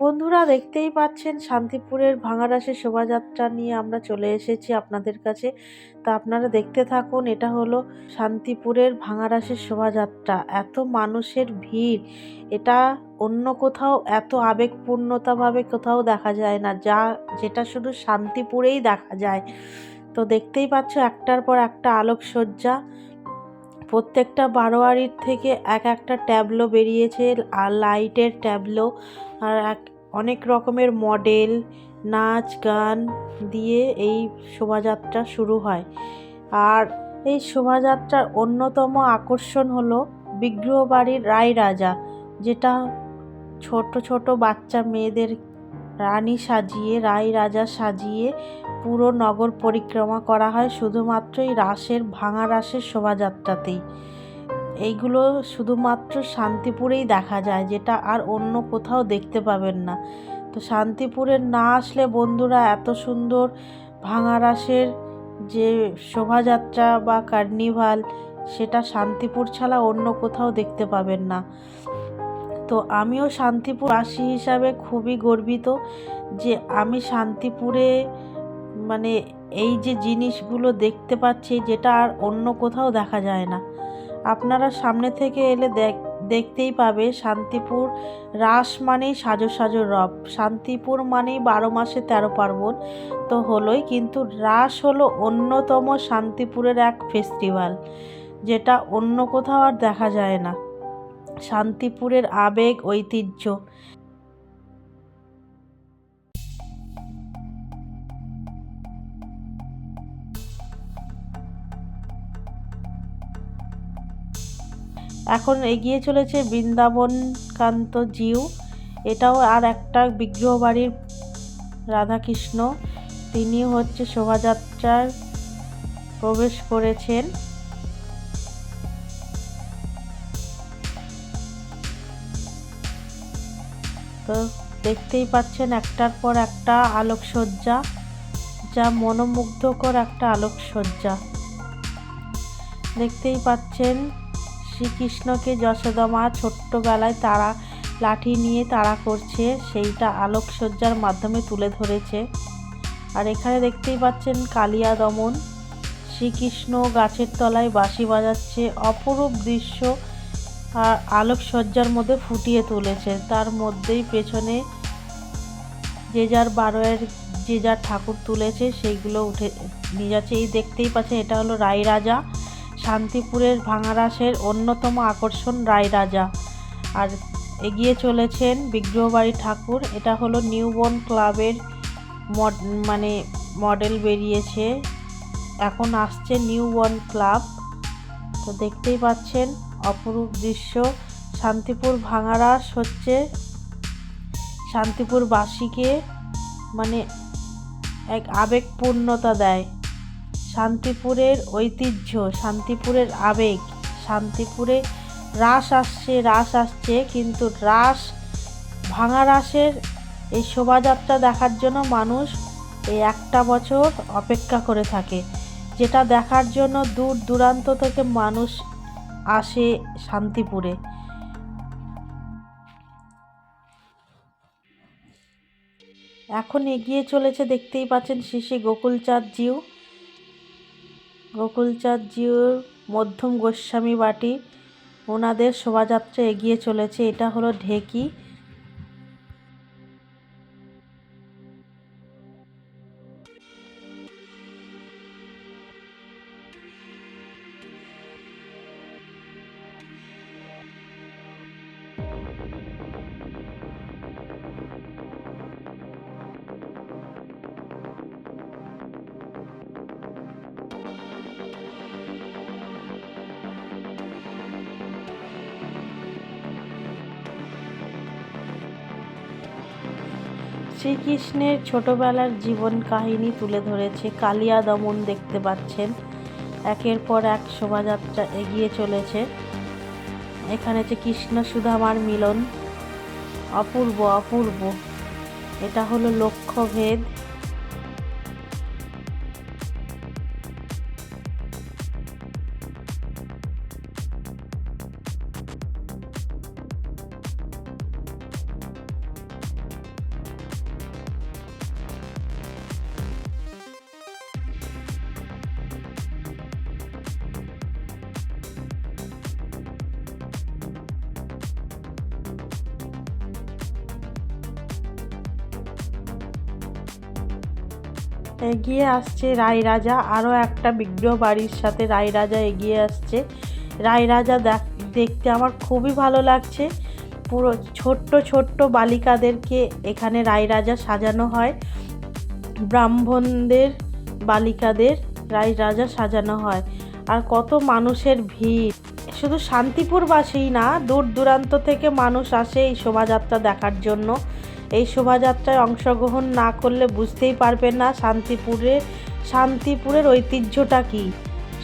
বন্ধুরা দেখতেই পাচ্ছেন শান্তিপুরের ভাঙারাসের শোভাযাত্রা নিয়ে আমরা চলে এসেছি আপনাদের কাছে। তা আপনারা দেখতে থাকুন, এটা হলো শান্তিপুরের ভাঙারাসের শোভাযাত্রা। এত মানুষের ভিড়, এটা অন্য কোথাও এত আবেগপূর্ণতাভাবে কোথাও দেখা যায় না, যা, যেটা শুধু শান্তিপুরেই দেখা যায়। তো দেখতেই পাচ্ছ, একটার পর একটা আলোকসজ্জা প্রত্যেকটা বারোয়ারির থেকে এক একটা ট্যাবলো বেরিয়েছে, আর লাইটের ট্যাবলো, আর এক, অনেক রকমের মডেল, নাচ, গান দিয়ে এই শোভাযাত্রা শুরু হয়। আর এই শোভাযাত্রার অন্যতম আকর্ষণ হলো বিগ্রহ বাড়ির রায় রাজা যেটা ছোট ছোট বাচ্চা মেয়েদের রানী সাজিয়ে রায় রাজা সাজিয়ে পুরো নগর পরিক্রমা করা হয় শুধুমাত্র এই রাসের ভাঙা রাসের শোভাযাত্রাতেই। এইগুলো শুধুমাত্র শান্তিপুরেই দেখা যায়, যেটা আর অন্য কোথাও দেখতে পাবেন না। তো শান্তিপুরে না আসলে বন্ধুরা এত সুন্দর ভাঙা রাসের যে শোভাযাত্রা বা কার্নিভাল, সেটা শান্তিপুর ছাড়া অন্য কোথাও দেখতে পাবেন না। তো আমিও শান্তিপুরবাসী হিসাবে খুবই গর্বিত যে আমি শান্তিপুরে মানে এই যে জিনিসগুলো দেখতে পাচ্ছি যেটা আর অন্য কোথাও দেখা যায় না। আপনারা সামনে থেকে এলে দেখ, দেখতেই পাবে শান্তিপুর রাস মানেই সাজো সাজো রব। শান্তিপুর মানেই বারো মাসে তেরো পার্বণ তো হলোই, কিন্তু রাস হলো অন্যতম শান্তিপুরের এক ফেস্টিভ্যাল যেটা অন্য কোথাও আর দেখা যায় না। শান্তিপুরের আবেগ, ঐতিহ্য এখন এগিয়ে চলেছে বৃন্দাবনকান্ত জিউ। এটাও আর একটা বিগ্রহ বাড়ির রাধাকৃষ্ণ। তিনি হচ্ছে শোভাযাত্রার প্রবেশ করেছেন। তো দেখতেই পাচ্ছেন একটার পর একটা আলোকসজ্জা, যা মনোমুগ্ধকর একটা আলোকসজ্জা। দেখতেই পাচ্ছেন শ্রীকৃষ্ণকে যশোদমা ছোট্টবেলায় তারা লাঠি নিয়ে তাড়া করছে, সেইটা আলোকসজ্জার মাধ্যমে তুলে ধরেছে। আর এখানে দেখতেই পাচ্ছেন কালিয়া দমন। শ্রীকৃষ্ণ গাছের তলায় বাঁশি বাজাচ্ছে। অপরূপ দৃশ্য আর আলোকসজ্জার মধ্যে ফুটিয়ে তুলেছে। তার মধ্যেই পেছনে যে যার বারোয়ের যে যার ঠাকুর তুলেছে, সেইগুলো উঠে নিয়ে যাচ্ছে। এই দেখতেই পাচ্ছেন, এটা হলো রায় রাজা শান্তিপুরের ভাঙারাসের অন্যতম আকর্ষণ রায়রাজা। আর এগিয়ে চলেছেন বিগ্রহবাড়ি ঠাকুর। এটা হলো নিউবর্ন ক্লাবের মড মানে মডেল বেরিয়েছে। এখন আসছে নিউবর্ন ক্লাব। তো দেখতেই পাচ্ছেন, অপরূপ দৃশ্য। শান্তিপুর ভাঙারাস হচ্ছে শান্তিপুরবাসীকে মানে এক আবেগপূর্ণতা দেয়। শান্তিপুরের ঐতিহ্য, শান্তিপুরের আবেগ, শান্তিপুরে রাস আসছে রাস আসছে, কিন্তু রাস ভাঙা রাসের এই শোভাযাত্রা দেখার জন্য মানুষ এই একটা বছর অপেক্ষা করে থাকে। যেটা দেখার জন্য দূর দূরান্ত থেকে মানুষ আসে শান্তিপুরে। এখন এগিয়ে চলেছে, দেখতেই পাচ্ছেন শিশি গোকুলচাঁদ জিউ। গোকুলচাঁদ জিউর মধ্যম গোস্বামী বাটি ওনাদের শোভাযাত্রা এগিয়ে চলেছে। এটা হলো ঢেকি। শ্রীকৃষ্ণের ছোটবেলার জীবন কাহিনী তুলে ধরেছে কালিয়া দমন দেখতে পাচ্ছেন। একের পর এক শোভাযাত্রা এগিয়ে চলেছে। এখানে যে কৃষ্ণ সুধামার মিলন। অপূর্ব অপূর্ব। এটা হলো লক্ষ্যভেদ। এগিয়ে আসছে রাই রাজা। আরও একটা বিগ্রহ বাড়ির সাথে রাই রাজা এগিয়ে আসছে। রাই রাজা দেখ- দেখতে আমার খুবই ভালো লাগছে। পুরো ছোট্ট ছোট্ট বালিকাদেরকে এখানে রাই রাজা সাজানো হয়। ব্রাহ্মণদের বালিকাদের রাই রাজা সাজানো হয়। আর কত মানুষের ভিড়। শুধু শান্তিপুরবাসীই না, দূর দূরান্ত থেকে মানুষ আসে এই শোভাযাত্রা দেখার জন্য। এই শোভাযাত্রায় অংশগ্রহণ না করলে বুঝতেই পারবেন না শান্তিপুরের শান্তিপুরের ঐতিহ্যটা কী।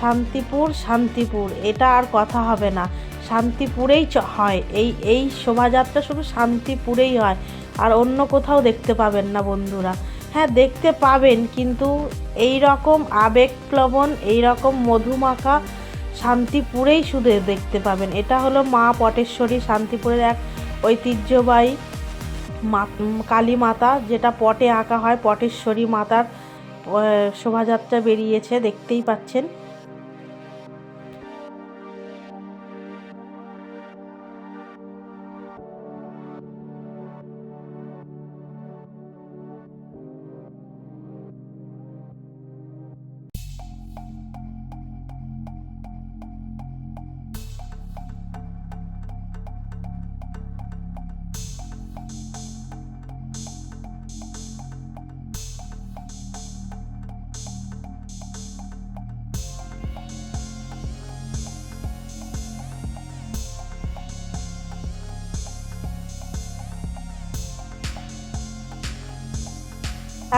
শান্তিপুর শান্তিপুর, এটা আর কথা হবে না। শান্তিপুরেই হয়। এই এই শোভাযাত্রা শুধু শান্তিপুরেই হয়। আর অন্য কোথাও দেখতে পাবেন না বন্ধুরা। হ্যাঁ দেখতে পাবেন, কিন্তু এই রকম আবেগপ্লবন এই রকম মধুমাখা শান্তিপুরেই শুধু দেখতে পাবেন। এটা হলো মা পটেশ্বরী শান্তিপুরের এক ঐতিহ্যবাহী কালী মাতা যেটা পটে আঁকা হয় পটেশ্বরী মাতার শোভাযাত্রা বেরিয়েছে দেখতেই পাচ্ছেন।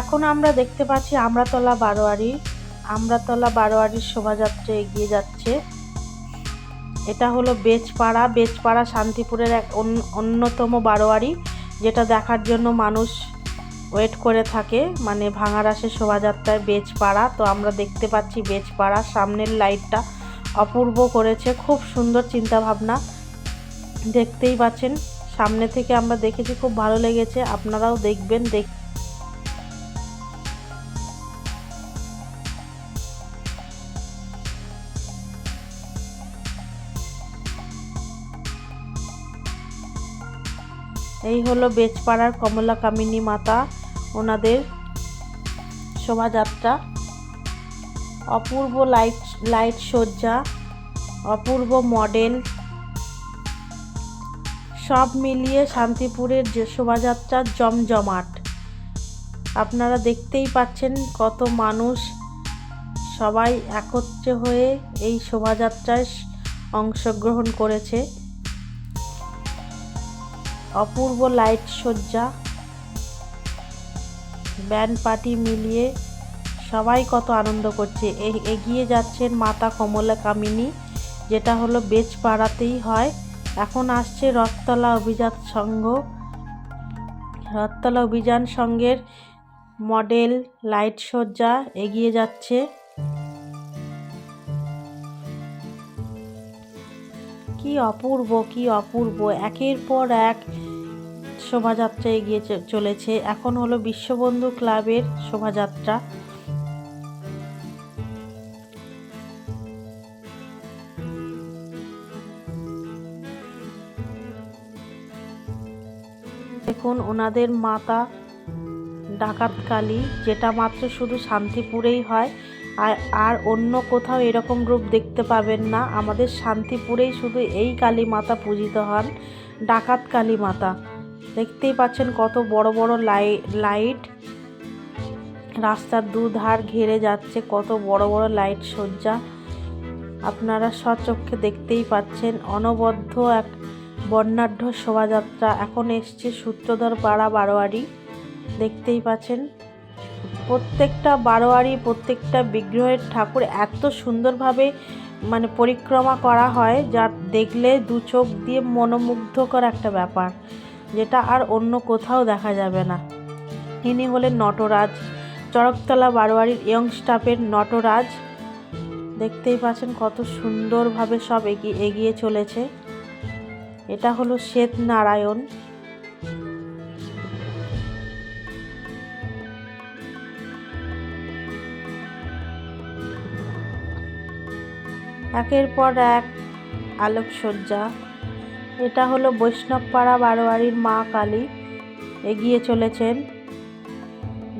এখন আমরা দেখতে পাচ্ছি আমরাতলা বারোয়ারি। আমরাতলা বারোয়ারির শোভাযাত্রা এগিয়ে যাচ্ছে। এটা হলো বেচপাড়া বেচপাড়া শান্তিপুরের এক অন্য- অন্যতম বারোয়ারি, যেটা দেখার জন্য মানুষ ওয়েট করে থাকে। মানে ভাঙারাসের শোভাযাত্রায় বেচপাড়া তো আমরা দেখতে পাচ্ছি বেচপাড়া সামনের লাইটটা অপূর্ব করেছে। খুব সুন্দর চিন্তা ভাবনা দেখতেই পাচ্ছেন, সামনে থেকে আমরা দেখেছি, খুব ভালো লেগেছে। আপনারাও দেখবেন, দেখ এই হলো বেচপাড়ার কমলা কামিনী মাতা, ওনাদের শোভাযাত্রা। অপূর্ব লাইট লাইট সজ্জা অপূর্ব মডেল। সব মিলিয়ে শান্তিপুরের যে শোভাযাত্রা জমজমাট। আপনারা দেখতেই পাচ্ছেন কত মানুষ সবাই একত্রে হয়ে এই শোভাযাত্রায় অংশগ্রহণ করেছে। অপূর্ব লাইট সজ্জা ব্যান্ড পার্টি মিলিয়ে সবাই কত আনন্দ করছে। এগিয়ে যাচ্ছেন মাতা কমলা কামিনী, যেটা হলো বেচপাড়াতেই হয়। এখন আসছে রথতলা অভিযান সংঘ। রথতলা অভিযান সংঘের মডেল, লাইট সজ্জা এগিয়ে যাচ্ছে। কি অপূর্ব কি অপূর্ব। একের পর এক শোভাযাত্রা এগিয়ে চলেছে। এখন হলো বিশ্ববন্ধু ক্লাবের শোভাযাত্রা। দেখুন, ওনাদের মাতা ডাকাত কালী, যেটা মাত্র শুধু শান্তিপুরেই হয়। আর আর অন্য কোথাও এরকম রূপ দেখতে পাবেন না। আমাদের শান্তিপুরেই শুধু এই কালী মাতা পূজিত হন, ডাকাত কালী মাতা। দেখতেই পাচ্ছেন কত বড় বড় লাইট। রাস্তার দুধার ঘিরে যাচ্ছে কত বড় বড় লাইট সজ্জা আপনারা সচক্ষে দেখতেই পাচ্ছেন অনবদ্য এক বর্ণাঢ্য শোভাযাত্রা। এখন এসছে সূত্রধর পাড়া বারোয়ারি। দেখতেই পাচ্ছেন প্রত্যেকটা বারোয়ারি, প্রত্যেকটা বিগ্রহের ঠাকুর এত সুন্দরভাবে মানে পরিক্রমা করা হয়, যা দেখলে দু চোখ দিয়ে মনোমুগ্ধকর একটা ব্যাপার। যেটা আর অন্য কোথাও দেখা যাবে না। ইনি হলেন নটরাজ। চড়কতলা বারোয়ারির ইয়ং স্টাফের নটরাজ। দেখতেই পাচ্ছেন কত সুন্দরভাবে সব এগিয়ে এগিয়ে চলেছে। এটা হলো শ্বেত নারায়ণ। একের পর এক আলোকসজ্জা। এটা হলো বৈষ্ণবপাড়া বারোয়ারির মা কালী। এগিয়ে চলেছেন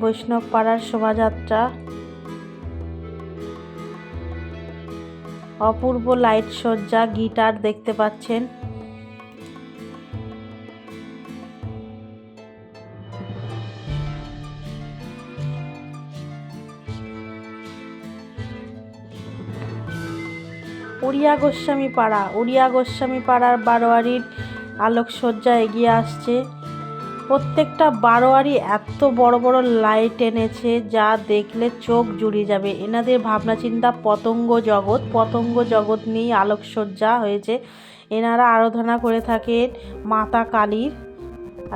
বৈষ্ণবপাড়ার শোভাযাত্রা। অপূর্ব লাইট সজ্জা গিটার দেখতে পাচ্ছেন। উড়িয়া গোস্বামী পাড়া উড়িয়া গোস্বামী পাড়ার বারোয়ারির আলোকসজ্জা এগিয়ে আসছে। প্রত্যেকটা বারোয়ারি এত বড় বড় লাইট এনেছে যা দেখলে চোখ জুড়িয়ে যাবে। এনাদের ভাবনা চিন্তা পতঙ্গ জগৎ পতঙ্গ জগৎ নিয়েই আলোকসজ্জা হয়েছে। এনারা আরাধনা করে থাকেন মাতা কালীর।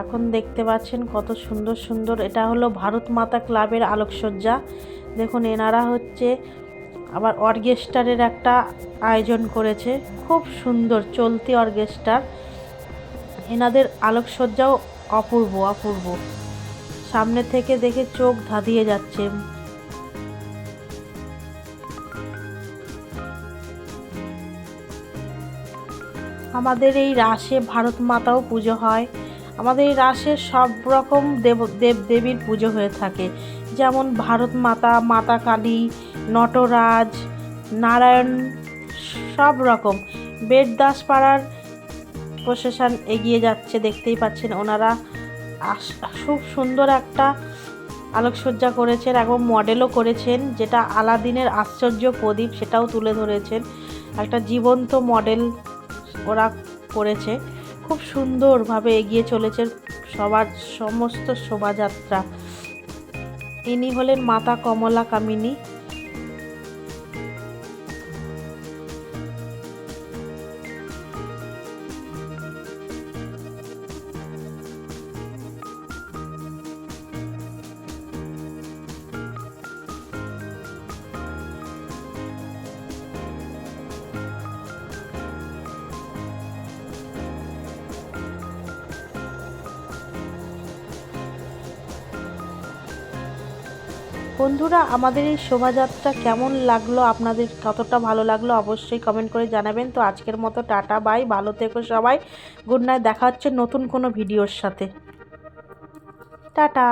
এখন দেখতে পাচ্ছেন কত সুন্দর সুন্দর, এটা হলো ভারত মাতা ক্লাবের আলোকসজ্জা। দেখুন, এনারা হচ্ছে আবার অর্কেস্ট্রারের একটা আয়োজন করেছে। খুব সুন্দর চলতি অর্কেস্ট্রার এনাদের আলোকসজ্জাও অপূর্ব অপূর্ব। সামনে থেকে দেখে চোখ ধাঁধিয়ে যাচ্ছে। আমাদের এই রাসে ভারত মাতাও পুজো হয়। আমাদের এই রাসে সব রকম দেব দেব দেবীর পুজো হয়ে থাকে। যেমন ভারত মাতা মাতা কালী নটরাজ, নারায়ণ, সব রকম। বেদদাস পাড়ার প্রশাসন এগিয়ে যাচ্ছে, দেখতেই পাচ্ছেন ওনারা। খুব সুন্দর একটা আলোকসজ্জা করেছেন এবং মডেলও করেছেন, যেটা আলাদিনের আশ্চর্য প্রদীপ সেটাও তুলে ধরেছেন। একটা জীবন্ত মডেল ওরা করেছে। খুব সুন্দরভাবে এগিয়ে চলেছে সবার সমস্ত শোভাযাত্রা। ইনি হলেন মাতা কমলা কামিনী বন্ধুরা, আমাদের এই শোভাযাত্রা কেমন লাগল? আপনাদের কতটা ভালো লাগল? অবশ্যই কমেন্ট করে জানাবেন। তো আজকের মতো টাটা, বাই। ভালো থেকো সবাই। গুড নাইট, দেখা হচ্ছে নতুন কোনো ভিডিওর সাথে। টাটা।